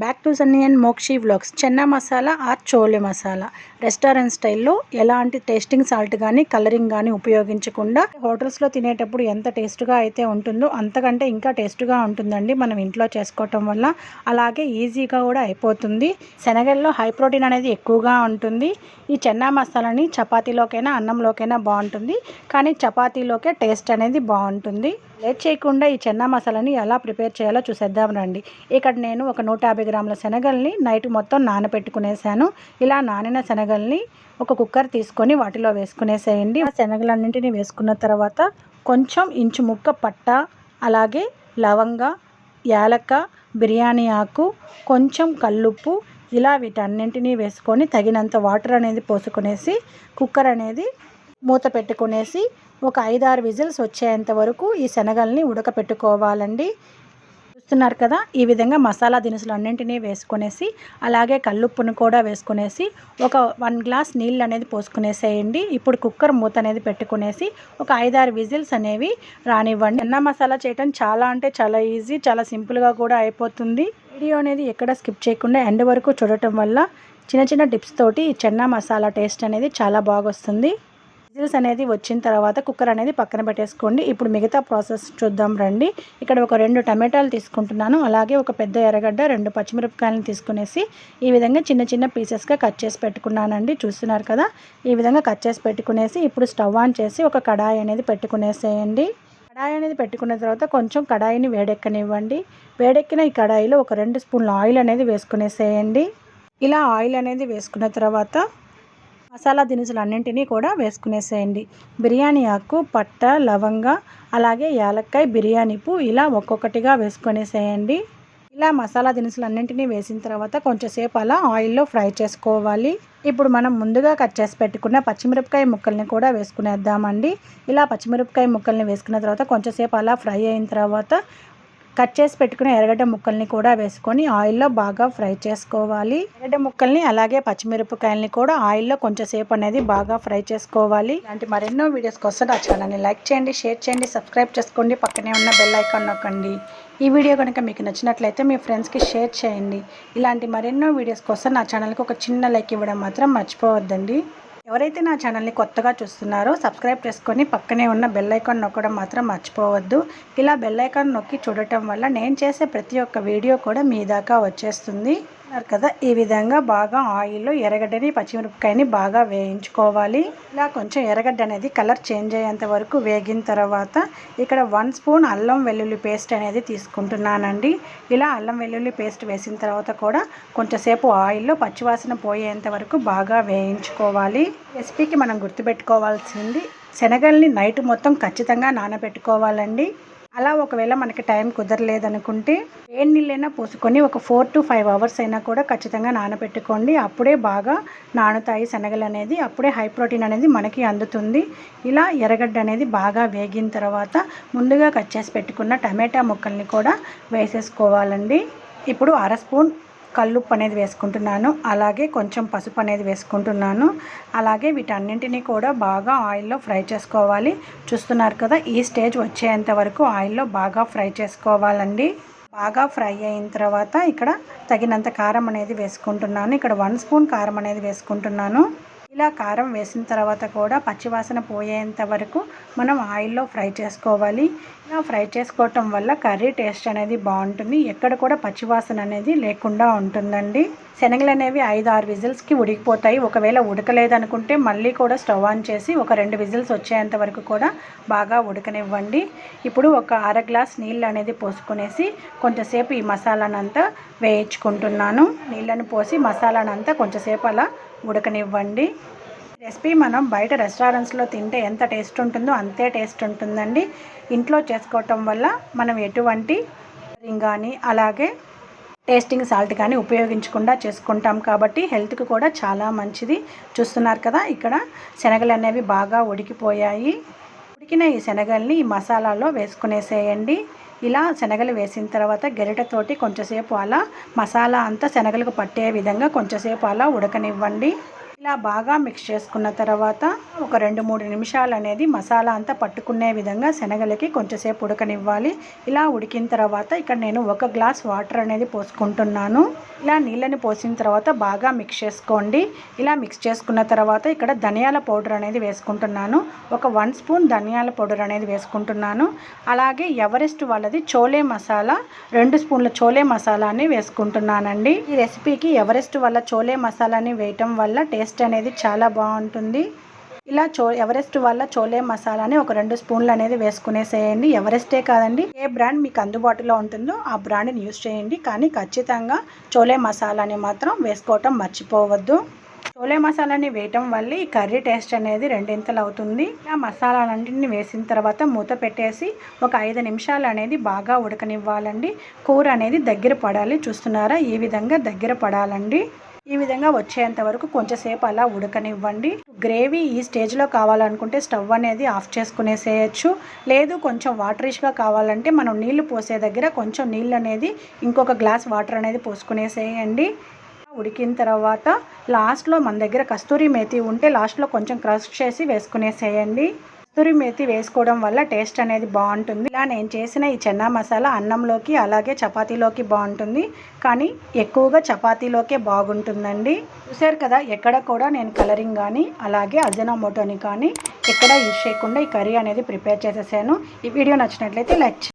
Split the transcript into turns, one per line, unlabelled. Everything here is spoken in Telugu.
Back to Sunny and Mokshi vlogs chana masala or chole masala restaurant స్టైల్లో ఎలాంటి టేస్టింగ్ సాల్ట్ కానీ కలరింగ్ కానీ ఉపయోగించకుండా హోటల్స్లో తినేటప్పుడు ఎంత టేస్ట్గా అయితే ఉంటుందో అంతకంటే ఇంకా టేస్ట్గా ఉంటుందండి మనం ఇంట్లో చేసుకోవటం వల్ల. అలాగే ఈజీగా కూడా అయిపోతుంది. శనగల్లో హై ప్రోటీన్ అనేది ఎక్కువగా ఉంటుంది. ఈ చెన్నా మసాలాని చపాతీలోకైనా అన్నంలోకైనా బాగుంటుంది. కానీ చపాతీలోకే టేస్ట్ అనేది బాగుంటుంది. లేట్ చేయకుండా ఈ చెన్నా మసాలాని ఎలా ప్రిపేర్ చేయాలో చూసేద్దాం రండి. ఇక్కడ నేను ఒక నూట యాభై గ్రాముల శనగల్ని నైట్ మొత్తం నానబెట్టుకునేసాను. ఇలా నానిన శనగల్ని ఒక కుక్కర్ తీసుకొని వాటిలో వేసుకునేసేయండి. ఆ శనగలన్నింటినీ వేసుకున్న తర్వాత కొంచెం ఇంచు ముక్క పట్ట అలాగే లవంగ యాలక్క బిర్యానీ ఆకు కొంచెం కల్లుప్పు ఇలా వీటన్నింటినీ వేసుకొని తగినంత వాటర్ అనేది పోసుకునేసి కుక్కర్ అనేది మూత పెట్టుకునేసి ఒక ఐదారు విజిల్స్ వచ్చేంత వరకు ఈ శనగల్ని ఉడకపెట్టుకోవాలండి. చూస్తున్నారు కదా ఈ విధంగా మసాలా దినుసులు అన్నింటినీ వేసుకునేసి అలాగే కల్లుప్పును కూడా వేసుకునేసి ఒక వన్ గ్లాస్ నీళ్ళు అనేది పోసుకునేసేయండి. ఇప్పుడు కుక్కర్ మూత అనేది పెట్టుకునేసి ఒక ఐదారు విజిల్స్ అనేవి రానివ్వండి. అన్న మసాలా చేయటం చాలా అంటే చాలా ఈజీ చాలా సింపుల్గా కూడా అయిపోతుంది. వీడియో అనేది ఎక్కడ స్కిప్ చేయకుండా ఎండ్ వరకు చూడటం వల్ల చిన్న చిన్న టిప్స్ తోటి చెన్న మసాలా టేస్ట్ అనేది చాలా బాగా వస్తుంది విజిల్స్ అనేది వచ్చిన తర్వాత కుక్కర్ అనేది పక్కన పెట్టేసుకోండి. ఇప్పుడు మిగతా ప్రాసెస్ చూద్దాం రండి. ఇక్కడ ఒక రెండు టమాటాలు తీసుకుంటున్నాను. అలాగే ఒక పెద్ద ఎర్రగడ్డ రెండు పచ్చిమిరపకాయలను తీసుకునేసి ఈ విధంగా చిన్న చిన్న పీసెస్గా కట్ చేసి పెట్టుకున్నానండి. చూస్తున్నారు కదా? ఈ విధంగా కట్ చేసి పెట్టుకునేసి ఇప్పుడు స్టవ్ ఆన్ చేసి ఒక కడాయి అనేది పెట్టుకునేసేయండి. కడాయి అనేది పెట్టుకున్న తర్వాత కొంచెం కడాయిని వేడెక్కనివ్వండి. వేడెక్కిన ఈ కడాయిలో ఒక రెండు స్పూన్ల ఆయిల్ అనేది వేసుకునేసేయండి. ఇలా ఆయిల్ అనేది వేసుకున్న తర్వాత మసాలా దినుసులు అన్నింటినీ కూడా వేసుకునేసేయండి. బిర్యానీ ఆకు పట్ట లవంగ అలాగే యాలక్కాయ బిర్యానీ పువ్వు ఇలా ఒక్కొక్కటిగా వేసుకునేసేయండి. ఇలా మసాలా దినుసులు అన్నింటినీ వేసిన తర్వాత కొంచెంసేపు అలా ఆయిల్లో ఫ్రై చేసుకోవాలి. ఇప్పుడు మనం ముందుగా కట్ చేసి పెట్టుకున్న పచ్చిమిరపకాయ ముక్కల్ని కూడా వేసుకునేద్దామండి. ఇలా పచ్చిమిరపకాయ ముక్కల్ని వేసుకున్న తర్వాత కొంచెంసేపు అలా ఫ్రై అయిన తర్వాత కట్ చేసి పెట్టుకున్న ఎర్రగడ్డ ముక్కల్ని కూడా వేసుకొని ఆయిల్లో బాగా ఫ్రై చేసుకోవాలి. ఎర్రగడ్డ ముక్కల్ని అలాగే పచ్చిమిరపకాయలని కూడా ఆయిల్లో కొంచెం సేపు అనేది బాగా ఫ్రై చేసుకోవాలి. ఇలాంటి మరెన్నో వీడియోస్ కోసం ఆ ఛానల్ని లైక్ చేయండి షేర్ చేయండి సబ్స్క్రైబ్ చేసుకోండి పక్కనే ఉన్న బెల్ ఐకాన్ నొక్కండి. ఈ వీడియో కనుక మీకు నచ్చినట్లయితే మీ ఫ్రెండ్స్కి షేర్ చేయండి. ఇలాంటి మరెన్నో వీడియోస్ కోసం నా ఛానల్కి ఒక చిన్న లైక్ ఇవ్వడం మాత్రం మర్చిపోవద్దండి. ఎవరైతే నా ఛానల్ని కొత్తగా చూస్తున్నారో సబ్స్క్రైబ్ చేసుకొని పక్కనే ఉన్న బెల్ ఐకాన్ నొక్కడం మాత్రం మర్చిపోవద్దు. ఇలా బెల్ ఐకాన్ నొక్కి చూడటం వల్ల నేను చేసే ప్రతి ఒక్క వీడియో కూడా మీ దాకా వచ్చేస్తుంది. కదా ఈ విధంగా బాగా ఆయిల్లో ఎర్రగడ్డని పచ్చిమిరపకాయని బాగా వేయించుకోవాలి. ఇలా కొంచెం ఎర్రగడ్డ అనేది కలర్ చేంజ్ అయ్యేంత వరకు వేగిన తర్వాత ఇక్కడ వన్ స్పూన్ అల్లం వెల్లుల్లి పేస్ట్ అనేది తీసుకుంటున్నానండి. ఇలా అల్లం వెల్లుల్లి పేస్ట్ వేసిన తర్వాత కూడా కొంచెంసేపు ఆయిల్లో పచ్చివాసన పోయేంత వరకు బాగా వేయించుకోవాలి. రెసిపీకి మనం గుర్తుపెట్టుకోవాల్సింది శనగల్ని నైట్ మొత్తం ఖచ్చితంగా నానబెట్టుకోవాలండి. అలా ఒకవేళ మనకి టైం కుదరలేదనుకుంటే వేడి నీళ్ళైనా పోసుకొని ఒక ఫోర్ టు ఫైవ్ అవర్స్ అయినా కూడా ఖచ్చితంగా నానబెట్టుకోండి. అప్పుడే బాగా నానుతాయి శనగలు అనేది అప్పుడే హై ప్రోటీన్ అనేది మనకి అందుతుంది. ఇలా ఎర్రగడ్డ అనేది బాగా వేగిన తర్వాత ముందుగా కట్ చేసి పెట్టుకున్న టమాటా ముక్కల్ని కూడా వేసేసుకోవాలండి. ఇప్పుడు అర స్పూన్ కల్లుప్పు అనేది వేసుకుంటున్నాను. అలాగే కొంచెం పసుపు అనేది వేసుకుంటున్నాను. అలాగే వీటన్నింటినీ కూడా బాగా ఆయిల్లో ఫ్రై చేసుకోవాలి. చూస్తున్నారు కదా ఈ స్టేజ్ వచ్చేంత వరకు ఆయిల్లో బాగా ఫ్రై చేసుకోవాలండి. బాగా ఫ్రై అయిన తర్వాత ఇక్కడ తగినంత కారం అనేది వేసుకుంటున్నాను. ఇక్కడ వన్ స్పూన్ కారం అనేది వేసుకుంటున్నాను. ఇలా కారం వేసిన తర్వాత కూడా పచ్చివాసన పోయేంత వరకు మనం ఆయిల్లో ఫ్రై చేసుకోవాలి. ఇలా ఫ్రై చేసుకోవటం వల్ల కర్రీ టేస్ట్ అనేది బాగుంటుంది. ఎక్కడ కూడా పచ్చివాసన అనేది లేకుండా ఉంటుందండి. శనగలు అనేవి ఐదు ఆరు విజిల్స్కి ఉడికిపోతాయి. ఒకవేళ ఉడకలేదనుకుంటే మళ్ళీ కూడా స్టవ్ ఆన్ చేసి ఒక రెండు విజిల్స్ వచ్చేంత వరకు కూడా బాగా ఉడకనివ్వండి. ఇప్పుడు ఒక అర గ్లాస్ నీళ్ళు అనేది పోసుకునేసి కొంచెంసేపు ఈ మసాలానంతా వేయించుకుంటున్నాను. నీళ్ళను పోసి మసాలానంతా కొంచెంసేపు అలా ఉడకనివ్వండి. రెసిపీ మనం బయట రెస్టారెంట్స్లో తింటే ఎంత టేస్ట్ ఉంటుందో అంతే టేస్ట్ ఉంటుందండి. ఇంట్లో చేసుకోవటం వల్ల మనం ఎటువంటి కానీ అలాగే టేస్టింగ్ సాల్ట్ కానీ ఉపయోగించకుండా చేసుకుంటాం కాబట్టి హెల్త్కి కూడా చాలా మంచిది. చూస్తున్నారు కదా ఇక్కడ శనగలు అనేవి బాగా ఉడికిపోయాయి. ఉడికిన ఈ శనగల్ని ఈ మసాలాలో వేసుకునేసేయండి. ఇలా శనగలు వేసిన తర్వాత గరిటతోటి కొంచెంసేపు అలా మసాలా అంతా శనగలకు పట్టే విధంగా కొంచెంసేపు అలా ఉడకనివ్వండి. ఇలా బాగా మిక్స్ చేసుకున్న తర్వాత ఒక రెండు మూడు నిమిషాలు అనేది మసాలా అంతా పట్టుకునే విధంగా శనగలకి కొంచెంసేపు ఉడకనివ్వాలి. ఇలా ఉడికిన తర్వాత ఇక్కడ నేను ఒక గ్లాస్ వాటర్ అనేది పోసుకుంటున్నాను. ఇలా నీళ్ళని పోసిన తర్వాత బాగా మిక్స్ చేసుకోండి. ఇలా మిక్స్ చేసుకున్న తర్వాత ఇక్కడ ధనియాల పౌడర్ అనేది వేసుకుంటున్నాను. ఒక వన్ స్పూన్ ధనియాల పౌడర్ అనేది వేసుకుంటున్నాను. అలాగే ఎవరెస్ట్ వాళ్ళది చోలే మసాలా రెండు స్పూన్ల చోలే మసాలాని వేసుకుంటున్నానండి. ఈ రెసిపీకి ఎవరెస్ట్ వల్ల చోలే మసాలాని వేయటం వల్ల టేస్ట్ టేస్ట్ అనేది చాలా బాగుంటుంది. ఇలా చో ఎవరెస్ట్ వల్ల చోలే మసాలాని ఒక రెండు స్పూన్లు అనేది వేసుకునేసేయండి. ఎవరెస్టే కాదండి ఏ బ్రాండ్ మీకు అందుబాటులో ఉంటుందో ఆ బ్రాండ్ని యూస్ చేయండి. కానీ ఖచ్చితంగా చోలే మసాలాని మాత్రం వేసుకోవటం మర్చిపోవద్దు. చోలే మసాలాని వేయటం వల్ల ఈ కర్రీ టేస్ట్ అనేది రెండింతలు అవుతుంది. ఆ మసాలాలన్నింటిని వేసిన తర్వాత మూత పెట్టేసి ఒక ఐదు నిమిషాలు అనేది బాగా ఉడకనివ్వాలండి. కూర అనేది దగ్గర పడాలి. చూస్తున్నారా? ఈ విధంగా దగ్గర పడాలండి. ఈ విధంగా వచ్చేంత వరకు కొంచెంసేపు అలా ఉడకనివ్వండి. గ్రేవీ ఈ స్టేజ్లో కావాలనుకుంటే స్టవ్ అనేది ఆఫ్ చేసుకునేసేయచ్చు. లేదు కొంచెం వాటరిష్గా కావాలంటే మనం నీళ్ళు పోసే దగ్గర కొంచెం నీళ్ళు అనేది ఇంకొక గ్లాస్ వాటర్ అనేది పోసుకునేసేయండి. ఉడికిన తర్వాత లాస్ట్లో మన దగ్గర కస్తూరి మేతి ఉంటే లాస్ట్లో కొంచెం క్రష్ చేసి వేసుకునేసేయండి. కస్తూరి మేతి వేసుకోవడం వల్ల టేస్ట్ అనేది బాగుంటుంది. ఇలా నేను చేసిన ఈ చెన్నా మసాలా అన్నంలోకి అలాగే చపాతీలోకి బాగుంటుంది. కానీ ఎక్కువగా చపాతీలోకే బాగుంటుందండి. చూసారు కదా ఎక్కడ కూడా నేను కలరింగ్ కానీ అలాగే అజనోమోటోని కానీ ఎక్కడ యూజ్ చేయకుండా ఈ కర్రీ అనేది ప్రిపేర్ చేసేసాను. ఈ వీడియో నచ్చినట్లయితే లైక్